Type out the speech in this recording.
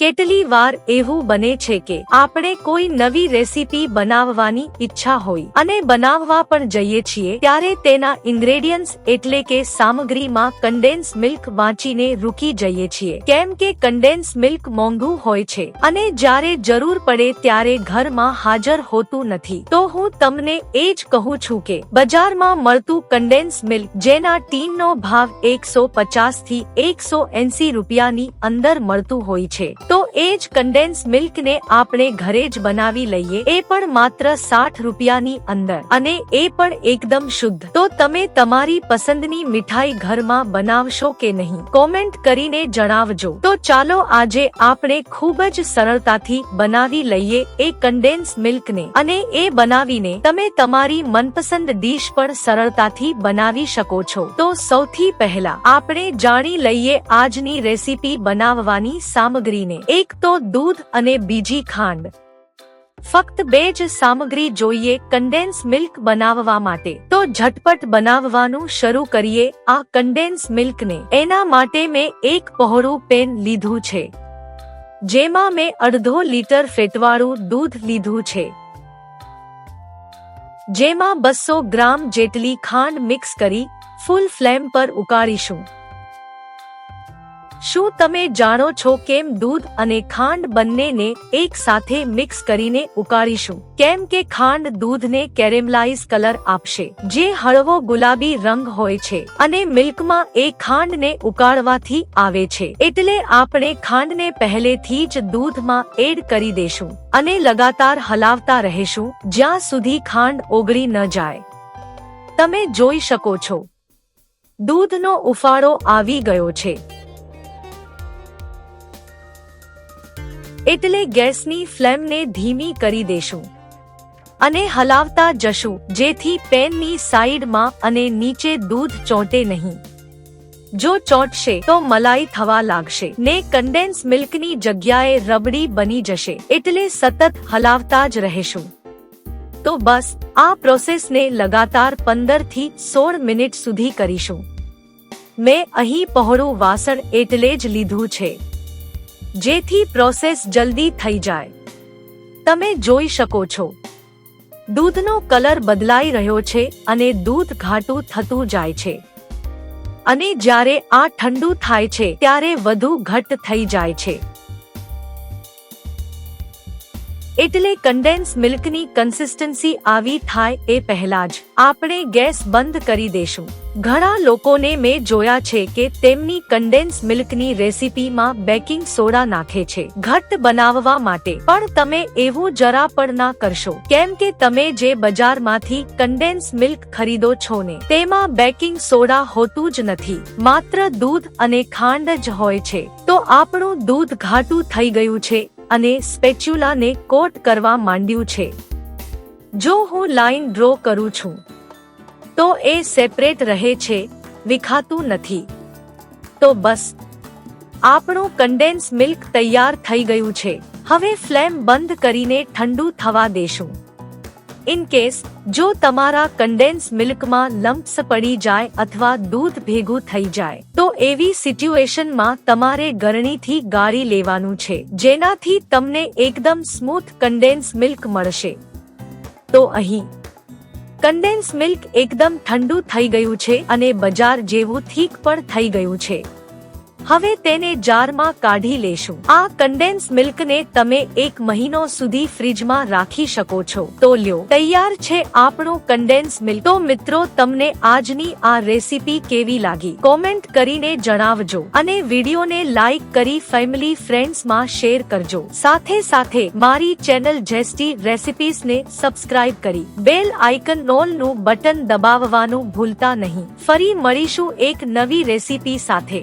કેટલી વાર એવું બને છે કે આપણે કોઈ નવી રેસીપી બનાવવાની ઈચ્છા હોય અને બનાવવા પણ જઈએ છીએ, ત્યારે તેના ઇન્ગ્રેડિયન્ટ્સ એટલે કે સામગ્રીમાં કન્ડેન્સ મિલ્ક વાંચીને રૂકી જઈએ છીએ. કેમ કે કન્ડેન્સ મિલ્ક મોંઘું હોય છે અને જ્યારે જરૂર પડે ત્યારે ઘરમાં હાજર હોતું નથી. તો હું તમને એ જ કહું છું કે બજારમાં મળતું કન્ડેન્સ મિલ્ક જેના ટીનનો ભાવ એકસો પચાસથી એકસો એંસી રૂપિયાની અંદર મળતું હોય છે તો એ જ કન્ડેન્સ મિલ્ક ને આપણે ઘરે જ બનાવી લઈએ. એ પણ માત્ર સાઠ રૂપિયાની અંદર. અને એ પણ એકદમ શુદ્ધ. તો તમે તમારી પસંદની મીઠાઈ ઘરમાં બનાવશો કે નહીં? કોમેન્ટ કરીને જણાવજો. તો ચાલો આજે આપણે ખૂબ જ સરળતાથી બનાવી લઈએ એ કન્ડેન્સ મિલ્ક ને અને એ બનાવીને તમે તમારી મનપસંદ ડીશ પણ સરળતાથી બનાવી શકો છો. તો સૌથી પહેલા આપણે જાણી લઈએ આજની રેસીપી બનાવવાની સામગ્રીને. એક તો દૂધ અને બીજી ખાંડ. ફક્ત બે જ સામગ્રી જોઈએ કન્ડેન્સ મિલ્ક બનાવવા માટે. તો ઝટપટ બનાવવાનું શરૂ કરીએ આ કન્ડેન્સ મિલ્કને. એના માટે મેં એક પહોળું પેન લીધું છે. જેમાં મેં અડધો લીટર ફેટવાળું દૂધ લીધું છે. જેમાં બસો ગ્રામ જેટલી ખાંડ મિક્સ કરી ફૂલ ફ્લેમ પર ઉકાળીશું. શું તમે જાણો છો કેમ દૂધ અને ખાંડ બંનેને એક સાથે મિક્સ કરીને ઉકાળીશું? કેમ કે ખાંડ દૂધને કેરેમલાઇઝ કલર આપશે, જે હળવો ગુલાબી રંગ હોય છે, અને મિલ્કમાં એ ખાંડને ઉકાળવાથી આવે છે. એટલે આપણે ખાંડને પહેલેથી જ દૂધમાં એડ કરી દેશું અને લગાતાર હલાવતા રહેશું, જ્યાં સુધી ખાંડ ઓગળી ન જાય. તમે જોઈ શકો છો. દૂધનો ઉફાળો આવી ગયો છે. એટલે ગેસની ફ્લેમને ધીમી કરી દેશું. અને હલાવતા જશું, જેથી પેનની સાઈડમાં અને નીચે દૂધ ચોંટે નહીં. જો ચોંટશે, તો મલાઈ થવા લાગશે. ને કન્ડેન્સ મિલ્કની જગ્યાએ રબડી બની જશે, એટલે સતત હલાવતા જ રહેશું. તો બસ, આ પ્રોસેસને લગાતાર પંદરથી સોળ મિનિટ સુધી કરીશું. મેં અહીં પહોળું વાસણ એટલે જ લીધું છે. જેથી પ્રોસેસ જલ્દી થઈ જાય. તમે જોઈ શકો છો. દૂધનો કલર બદલાઈ રહ્યો છે અને દૂધ ઘાટું થતું જાય છે. અને જ્યારે આ ઠંડુ થાય છે, ત્યારે વધુ ઘટ્ટ થઈ જાય છે. એટલે કન્ડેન્સ મિલ્કની કન્સિસ્ટન્સી આવી થાય એ પહેલા જ. આપણે ગેસ બંધ કરી દેશું. ઘણા લોકોને મેં જોયા છે કે તેમની કન્ડેન્સ મિલ્કની રેસીપીમાં બેકિંગ સોડા નાખે છે. ઘટ્ટ બનાવવા માટે. પણ તમે એવું જરા પણ ના કરશો. કેમ કે તમે જે બજારમાંથી કન્ડેન્સ મિલ્ક ખરીદો છો ને, તેમાં બેકિંગ સોડા હોતું જ નથી. માત્ર દૂધ અને ખાંડ જ હોય છે. તો આપણું દૂધ ઘાટું થઈ ગયું છે. અને સ્પેચ્યુલાને કોટ કરવા માંડ્યું છે. જો હું લાઈન ડ્રો કરું છું, તો એ સેપરેટ રહે છે, વિખાતું નથી. તો બસ. આપણું કન્ડેન્સ મિલ્ક તૈયાર થઈ ગયું છે. હવે ફ્લેમ બંધ કરીને ઠંડુ થવા દેશું. ઇન કેસ, જો તમારા કન્ડેન્સ મિલ્કમાં લમ્પ્સ પડી જાય અથવા દૂધ ભેગું થઈ જાય, તો એવી સિચ્યુએશનમાં તમારે ગરણીથી ગાળી લેવાનું છે, જેનાથી તમને એકદમ સ્મૂથ કન્ડેન્સ મિલ્ક મળશે. તો અહીં, કન્ડેન્સ મિલ્ક એકદમ ઠંડુ થઈ ગયું છે અને બજાર જેવું થીક પણ થઈ ગયું છે. હવે તેને જારમાં કાઢી લેશું. આ કન્ડેન્સ મિલ્કને તમે એક મહિનો સુધી ફ્રીજમાં રાખી શકો છો. તો લ્યો, તૈયાર છે આપણું કન્ડેન્સ મિલ્ક. તો મિત્રો, તમને આજની આ રેસીપી કેવી લાગી? કોમેન્ટ કરીને જણાવજો અને વિડીયોને લાઈક કરી ફેમિલી ફ્રેન્ડ્સમાં શેર કરજો. સાથે સાથે મારી ચેનલ જેસ્ટી રેસિપીસ ને સબસ્ક્રાઇબ કરી. બેલ આઇકન નોલનું બટન દબાવવાનું ભૂલતા નહીં. ફરી મળીશું એક નવી રેસીપી સાથે.